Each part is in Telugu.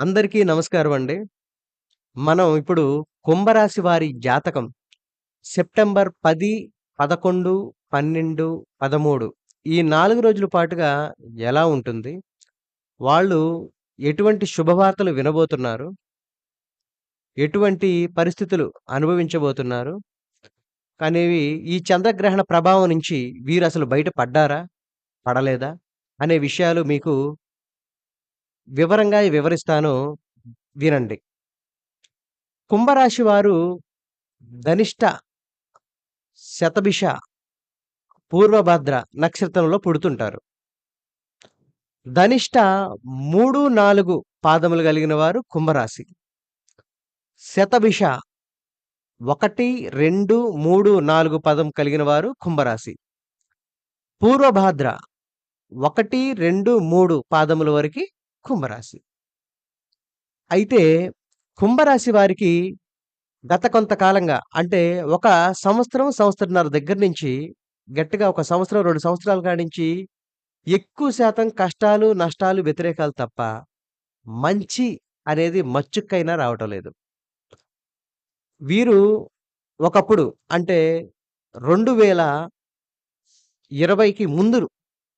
అందరికీ నమస్కారం అండి. మనం ఇప్పుడు కుంభరాశి వారి జాతకం సెప్టెంబర్ 10, 11, 12, 13 ఈ నాలుగు రోజుల పాటుగా ఎలా ఉంటుంది? వాళ్ళు ఎటువంటి శుభవార్తలు వినబోతున్నారు? ఎటువంటి పరిస్థితులు అనుభవించబోతున్నారు? కానీ ఈ చంద్రగ్రహణ ప్రభావం నుంచి వీరసలు బయట పడ్డారా? పడలేదా? అనే విషయాలు మీకు వివరంగా వివరిస్తాను వినండి. కుంభరాశి వారు ధనిష్ట, శతభిష, పూర్వభద్ర నక్షత్రంలో పుడుతుంటారు. ధనిష్ట 3, 4 పాదములు కలిగిన వారు కుంభరాశి. శతభిష 1, 2, 3, 4 పదం కలిగిన వారు కుంభరాశి. పూర్వభాద్ర 1, 2, 3 పాదముల వరకి కుంభరాశి. అయితే కుంభరాశి వారికి గత కొంతకాలంగా అంటే ఒక సంవత్సరం, సంవత్సరన్నర దగ్గర నుంచి గట్టిగా ఒక సంవత్సరం, రెండు సంవత్సరాల నుంచి ఎక్కువ శాతం కష్టాలు, నష్టాలు, వ్యతిరేకాలు తప్ప మంచి అనేది మచ్చుక్కైనా రావటం లేదు. వీరు ఒకప్పుడు అంటే 2020కి ముందు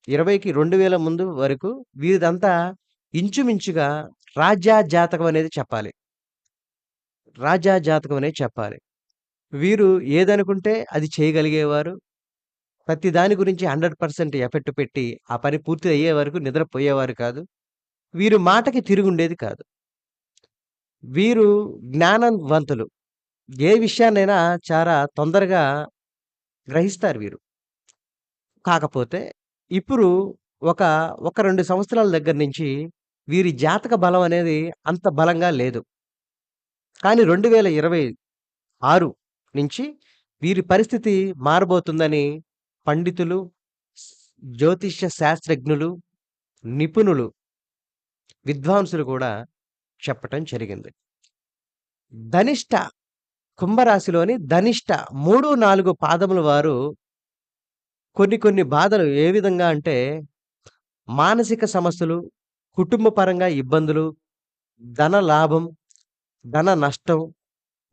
20కి 2000 ముందు వరకు వీరిదంతా ఇంచుమించుగా రాజా జాతకం అనేది చెప్పాలి. రాజా జాతకం అనేది చెప్పాలి. వీరు ఏదనుకుంటే అది చేయగలిగేవారు. ప్రతి దాని గురించి హండ్రెడ్ పర్సెంట్ ఎఫెక్ట్ పెట్టి ఆ పని పూర్తి అయ్యే వరకు నిద్రపోయేవారు కాదు. వీరు మాటకి తిరుగుండేది కాదు. వీరు జ్ఞానవంతులు. ఏ విషయాన్నైనా చాలా తొందరగా గ్రహిస్తారు వీరు. కాకపోతే ఇప్పుడు ఒక, ఒక రెండు సంవత్సరాల దగ్గర నుంచి వీరి జాతక బలం అనేది అంత బలంగా లేదు. కానీ 2026 నుంచి వీరి పరిస్థితి మారబోతుందని పండితులు, జ్యోతిష్య శాస్త్రజ్ఞులు, నిపుణులు, విద్వాంసులు కూడా చెప్పటం జరిగింది. ధనిష్ట కుంభరాశిలోని ధనిష్ట 3, 4 పాదముల వారు కొన్ని కొన్ని బాధలు ఏ విధంగా అంటే మానసిక సమస్యలు, కుటుంబ పరంగా ఇబ్బందులు, ధన లాభం, ధన నష్టం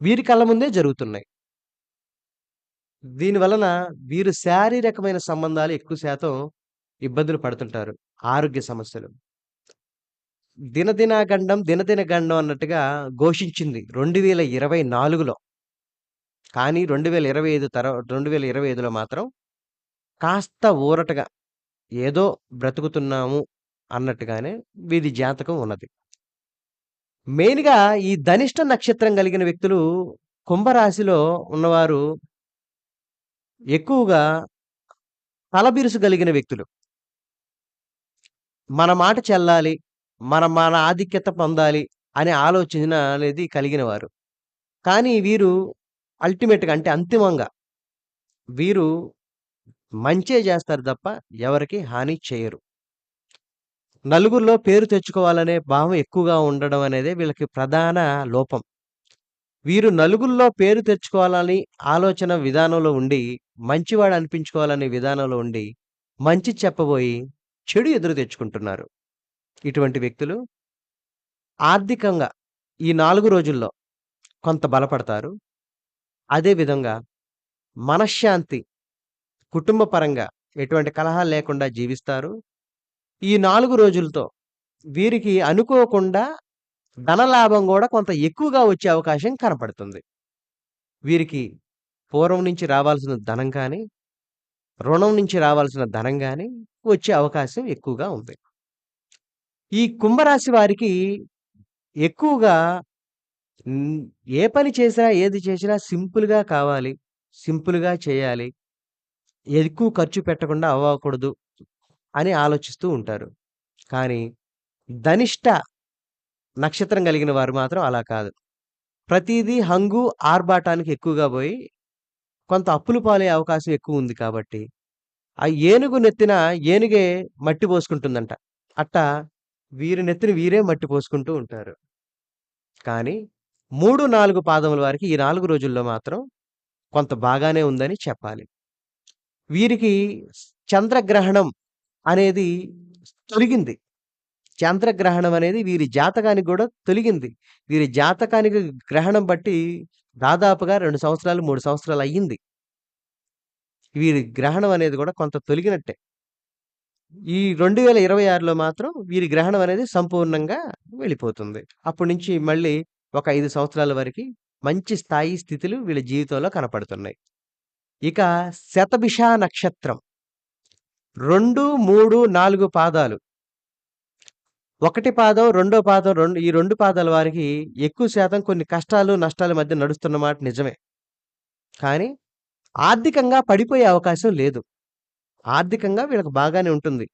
వీరి కళ్ళ ముందే జరుగుతున్నాయి. దీని వలన వీరు శారీరకమైన సంబంధాలు ఎక్కువ శాతం ఇబ్బందులు పడుతుంటారు. ఆరోగ్య సమస్యలు. దినదిన గండం, దినదిన గండం అన్నట్టుగా ఘోషించింది 2024లో. కానీ 2025 తర్వా 2025లో మాత్రం కాస్త ఊరటగా ఏదో బ్రతుకుతున్నాము అన్నట్టుగానే వీరి జాతకం ఉన్నది. మెయిన్‌గా ఈ ధనిష్ట నక్షత్రం కలిగిన వ్యక్తులు కుంభరాశిలో ఉన్నవారు ఎక్కువగా తలబిరుసు కలిగిన వ్యక్తులు. మన మాట చెల్లాలి. మన మన ఆధిక్యత పొందాలి అనే ఆలోచన అనేది కలిగిన వారు. కానీ వీరు అల్టిమేట్‌గా అంటే అంతిమంగా వీరు మంచే చేస్తారు తప్ప ఎవరికి హాని చేయరు. నలుగురిలో పేరు తెచ్చుకోవాలనే భావం ఎక్కువగా ఉండడం అనేది వీళ్ళకి ప్రధాన లోపం. వీరు నలుగురిలో పేరు తెచ్చుకోవాలని ఆలోచన విధానంలో ఉండి, మంచివాడు అనిపించుకోవాలనే విధానంలో ఉండి, మంచి చెప్పబోయి చెడు ఎదురు తెచ్చుకుంటున్నారు. ఇటువంటి వ్యక్తులు ఆర్థికంగా ఈ నాలుగు రోజుల్లో కొంత బలపడతారు. అదే విధంగా మనశ్శాంతి, కుటుంబ పరంగా ఎటువంటి కలహాలు లేకుండా జీవిస్తారు. ఈ నాలుగు రోజులతో వీరికి అనుకోకుండా ధనలాభం కూడా కొంత ఎక్కువగా వచ్చే అవకాశం కనపడుతుంది. వీరికి పూర్వం నుంచి రావాల్సిన ధనం కానీ, రుణం నుంచి రావాల్సిన ధనం కానీ వచ్చే అవకాశం ఎక్కువగా ఉంది. ఈ కుంభరాశి వారికి ఎక్కువగా ఏ పని చేసినా, ఏది చేసినా సింపుల్‌గా కావాలి. సింపుల్‌గా చేయాలి. ఎక్కువ ఖర్చు పెట్టకుండా అవ్వకూడదు అని ఆలోచిస్తూ ఉంటారు. కానీ ధనిష్ట నక్షత్రం కలిగిన వారు మాత్రం అలా కాదు. ప్రతిదీ హంగు, ఆర్భాటానికి ఎక్కువగా పోయి కొంత అప్పులు పాలే అవకాశం ఎక్కువ ఉంది కాబట్టి, ఆ ఏనుగు నెత్తిన ఏనుగే మట్టి పోసుకుంటుందంట. అట్టా వీరి నెత్తిన వీరే మట్టి పోసుకుంటూ ఉంటారు. కానీ 3, 4 పాదముల వారికి ఈ నాలుగు రోజుల్లో మాత్రం కొంత బాగానే ఉందని చెప్పాలి. వీరికి చంద్రగ్రహణం అనేది తొలగింది. చంద్రగ్రహణం అనేది వీరి జాతకానికి కూడా తొలగింది. వీరి జాతకానికి గ్రహణం బట్టి దాదాపుగా రెండు సంవత్సరాలు, మూడు సంవత్సరాలు అయ్యింది. వీరి గ్రహణం అనేది కూడా కొంత తొలగినట్టే. ఈ 2026లో మాత్రం వీరి గ్రహణం అనేది సంపూర్ణంగా వెళ్ళిపోతుంది. అప్పటి నుంచి మళ్ళీ ఒక ఐదు సంవత్సరాల వరకు మంచి స్థాయి, స్థితులు వీళ్ళ జీవితంలో కనపడుతున్నాయి. ఇక శతభిష నక్షత్రం. 2, 3, 4 పాదాలు. ఒకటి పాదం, రెండో పాదం రెండు ఈ రెండు పాదాల వారికి ఎక్కువ శాతం కొన్ని కష్టాలు, నష్టాల మధ్య నడుస్తున్న మాట నిజమే. కానీ ఆర్థికంగా పడిపోయే అవకాశం లేదు. ఆర్థికంగా వీళ్ళకి బాగానే ఉంటుంది.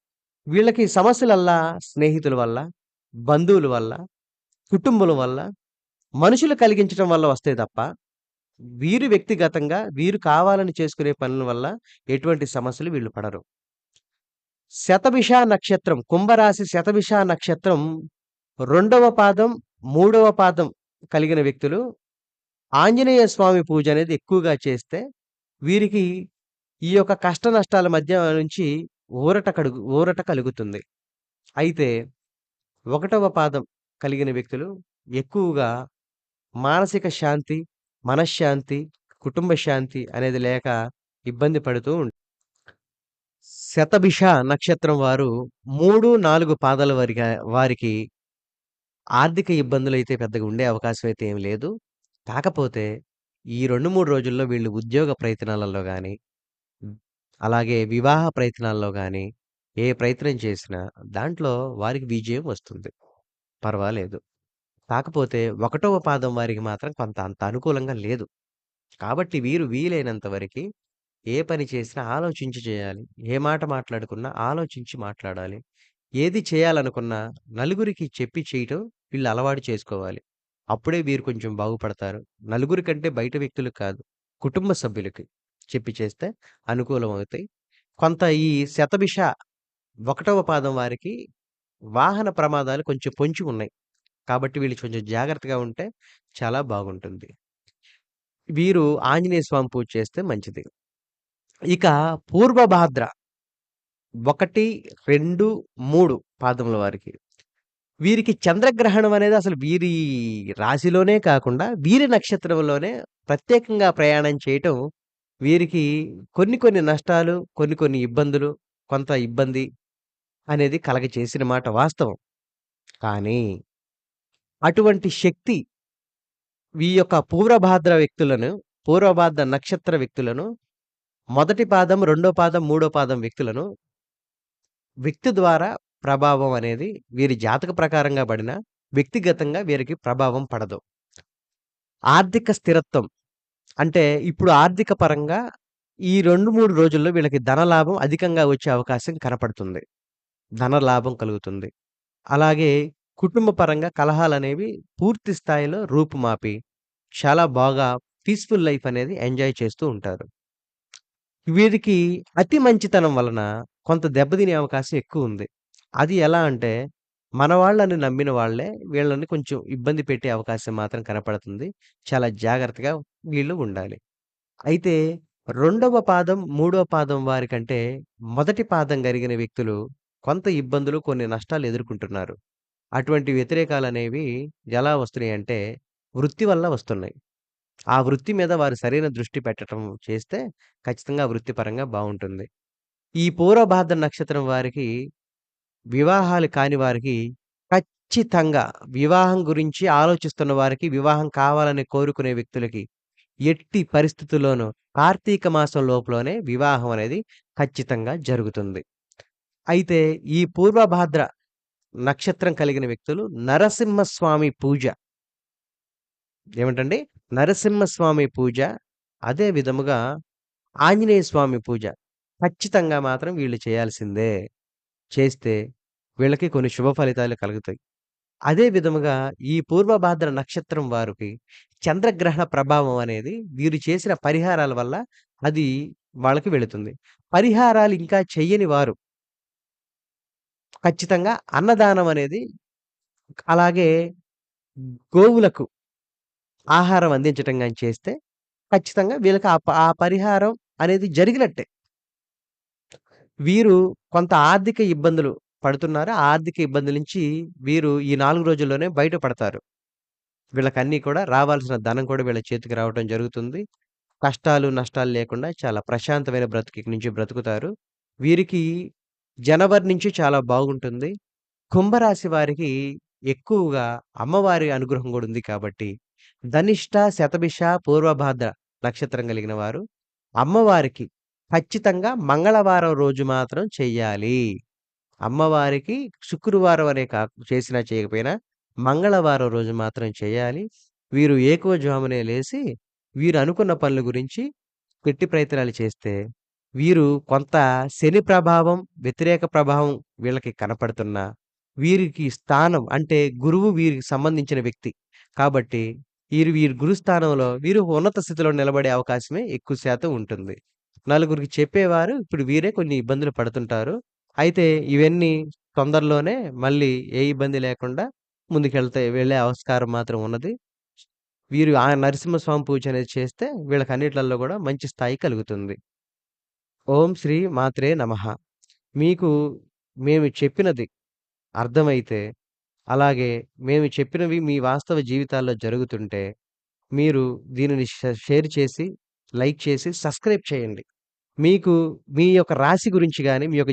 వీళ్ళకి సమస్యలల్లా స్నేహితుల వల్ల, బంధువుల వల్ల, కుటుంబం వల్ల, మనుషులు కలిగించటం వల్ల వస్తాయి తప్ప, వీరు వ్యక్తిగతంగా వీరు కావాలని చేసుకునే పనుల వల్ల ఎటువంటి సమస్యలు వీళ్ళు పడరు. శతభిష నక్షత్రం కుంభరాశి శతభిష నక్షత్రం రెండవ పాదం, మూడవ పాదం కలిగిన వ్యక్తులు ఆంజనేయ స్వామి పూజ అనేది ఎక్కువగా చేస్తే వీరికి ఈ యొక్క కష్ట నష్టాల మధ్య నుంచి ఊరట కడుగు ఊరట కలుగుతుంది. అయితే ఒకటవ పాదం కలిగిన వ్యక్తులు ఎక్కువగా మానసిక శాంతి, మనశ్శాంతి, కుటుంబ శాంతి అనేది లేక ఇబ్బంది పడుతూ ఉం శతభిష నక్షత్రం వారు 3, 4 పాదాల వారిగా వారికి ఆర్థిక ఇబ్బందులు అయితే పెద్దగా ఉండే అవకాశం అయితే ఏం లేదు. కాకపోతే ఈ 2, 3 రోజుల్లో వీళ్ళు ఉద్యోగ ప్రయత్నాలలో కానీ అలాగే వివాహ ప్రయత్నాల్లో కానీ ఏ ప్రయత్నం చేసినా దాంట్లో వారికి విజయం వస్తుంది. పర్వాలేదు. కాకపోతే ఒకటవ పాదం వారికి మాత్రం కొంత అంత అనుకూలంగా లేదు. కాబట్టి వీరు వీలైనంత వరకి ఏ పని చేసినా ఆలోచించి చేయాలి. ఏ మాట మాట్లాడుకున్నా ఆలోచించి మాట్లాడాలి. ఏది చేయాలనుకున్నా నలుగురికి చెప్పి చేయటం వీళ్ళు అలవాటు చేసుకోవాలి. అప్పుడే వీరు కొంచెం బాగుపడతారు. నలుగురి కంటే బయట వ్యక్తులకు కాదు. కుటుంబ సభ్యులకి చెప్పి చేస్తే అనుకూలమవుతాయి. కొంత ఈ శతభిష ఒకటవ పాదం వారికి వాహన ప్రమాదాలు కొంచెం పొంచి ఉన్నాయి. కాబట్టి వీళ్ళు కొంచెం జాగ్రత్తగా ఉంటే చాలా బాగుంటుంది. వీరు ఆంజనేయ స్వామి పూజ చేస్తే మంచిది. ఇక పూర్వభాద్ర 1, 2, 3 పాదముల వారికి. వీరికి చంద్రగ్రహణం అనేది అసలు వీరి రాశిలోనే కాకుండా వీరి నక్షత్రంలోనే ప్రత్యేకంగా ప్రయాణం చేయటం వీరికి కొన్ని కొన్ని నష్టాలు, కొన్ని కొన్ని ఇబ్బందులు, కొంత ఇబ్బంది అనేది కలగ చేసిన మాట వాస్తవం. కానీ అటువంటి శక్తి ఈ యొక్క పూర్వభాద్ర వ్యక్తులను, పూర్వభాద్ర నక్షత్ర వ్యక్తులను, మొదటి పాదం, రెండో పాదం, మూడో పాదం వ్యక్తులను వ్యక్తి ద్వారా ప్రభావం అనేది వీరి జాతక ప్రకారంగా పడినా, వ్యక్తిగతంగా వీరికి ప్రభావం పడదు. ఆర్థిక స్థిరత్వం అంటే ఇప్పుడు ఆర్థిక పరంగా ఈ 2, 3 రోజుల్లో వీళ్ళకి ధనలాభం అధికంగా వచ్చే అవకాశం కనపడుతుంది. ధనలాభం కలుగుతుంది. అలాగే కుటుంబ పరంగా కలహాలనేవి పూర్తి స్థాయిలో రూపుమాపి చాలా బాగా పీస్‌ఫుల్ లైఫ్ అనేది ఎంజాయ్ చేస్తూ ఉంటారు. వీరికి అతి మంచితనం వలన కొంత దెబ్బతినే అవకాశం ఎక్కువుంది. అది ఎలా అంటే మన వాళ్ళని నమ్మిన వాళ్ళే వీళ్ళని కొంచెం ఇబ్బంది పెట్టే అవకాశం మాత్రం కనపడుతుంది. చాలా జాగ్రత్తగా వీళ్ళు ఉండాలి. అయితే రెండవ పాదం, మూడో పాదం వారికంటే మొదటి పాదం కలిగిన వ్యక్తులు కొంత ఇబ్బందులు, కొన్ని నష్టాలు ఎదుర్కొంటున్నారు. అటువంటి వ్యతిరేకాలనేవి ఎలా వస్తున్నాయంటే వృత్తి వల్ల వస్తున్నాయి. ఆ వృత్తి మీద వారు సరైన దృష్టి పెట్టటం చేస్తే ఖచ్చితంగా వృత్తిపరంగా బాగుంటుంది ఈ పూర్వభాద్ర నక్షత్రం వారికి వివాహాలు కాని వారికి ఖచ్చితంగా వివాహం గురించి ఆలోచిస్తున్న వారికి, వివాహం కావాలని కోరుకునే వ్యక్తులకి ఎట్టి పరిస్థితుల్లోనూ కార్తీక మాసం లోపలనే వివాహం అనేది ఖచ్చితంగా జరుగుతుంది. అయితే ఈ పూర్వభాద్ర నక్షత్రం కలిగిన వ్యక్తులు నరసింహస్వామి పూజ ఏమిటండి? నరసింహస్వామి పూజ, అదే విధముగా ఆంజనేయ స్వామి పూజ ఖచ్చితంగా మాత్రం వీళ్ళు చేయాల్సిందే. చేస్తే వీళ్ళకి కొన్ని శుభ ఫలితాలు కలుగుతాయి. అదే విధముగా ఈ పూర్వభాద్ర నక్షత్రం వారికి చంద్రగ్రహణ ప్రభావం అనేది వీరు చేసిన పరిహారాల వల్ల అది వాళ్ళకి వెళుతుంది. పరిహారాలు ఇంకా చెయ్యని వారు ఖచ్చితంగా అన్నదానం అనేది అలాగే గోవులకు ఆహారం అందించటం గాని చేస్తే ఖచ్చితంగా వీళ్ళకి ఆ ప ఆ పరిహారం అనేది జరిగినట్టే. వీరు కొంత ఆర్థిక ఇబ్బందులు పడుతున్నారు. ఆ ఆర్థిక ఇబ్బందుల నుంచి వీరు ఈ 4 రోజుల్లోనే బయటపడతారు. వీళ్ళకన్నీ కూడా రావాల్సిన ధనం కూడా వీళ్ళ చేతికి రావటం జరుగుతుంది. కష్టాలు, నష్టాలు లేకుండా చాలా ప్రశాంతమైన బ్రతుకు నుంచి బ్రతుకుతారు. వీరికి జనవరి నుంచి చాలా బాగుంటుంది. కుంభరాశి వారికి ఎక్కువగా అమ్మవారి అనుగ్రహం గూడా ఉంది కాబట్టి, ధనిష్ట, శతభిష, పూర్వభాద్ర నక్షత్రం కలిగిన వారు అమ్మవారికి ఖచ్చితంగా మంగళవారం రోజు మాత్రం చెయ్యాలి. అమ్మవారికి శుక్రవారం అనే కా చేసినా చేయకపోయినా మంగళవారం రోజు మాత్రం చేయాలి. వీరు ఏకువజామునే లేసి వీరు అనుకున్న పనుల గురించి గట్టి ప్రయత్నాలు చేస్తే, వీరు కొంత శని ప్రభావం, వ్యతిరేక ప్రభావం వీళ్ళకి కనపడుతున్నా, వీరికి స్థానం అంటే గురువు వీరికి సంబంధించిన వ్యక్తి. కాబట్టి వీరు వీరి గురుస్థానంలో వీరు ఉన్నత స్థితిలో నిలబడే అవకాశమే ఎక్కువ శాతం ఉంటుంది. నలుగురికి చెప్పేవారు ఇప్పుడు వీరే కొన్ని ఇబ్బందులు పడుతుంటారు. అయితే ఇవన్నీ తొందరలోనే మళ్ళీ ఏ ఇబ్బంది లేకుండా ముందుకెళ్తే వెళ్ళే ఆస్కారం మాత్రం ఉన్నది. వీరు ఆ నరసింహస్వామి పూజ అనేది చేస్తే వీళ్ళకి అన్నిట్లలో కూడా మంచి స్థాయి కలుగుతుంది. ఓం శ్రీ మాత్రే నమః! మీకు మేము చెప్పినది అర్థమైతే, అలాగే మేము చెప్పినవి మీ వాస్తవ జీవితాల్లో జరుగుతుంటే, మీరు దీనిని షేర్ చేసి, లైక్ చేసి, సబ్స్క్రైబ్ చేయండి. మీకు మీ యొక్క రాశి గురించి కానీ మీ యొక్క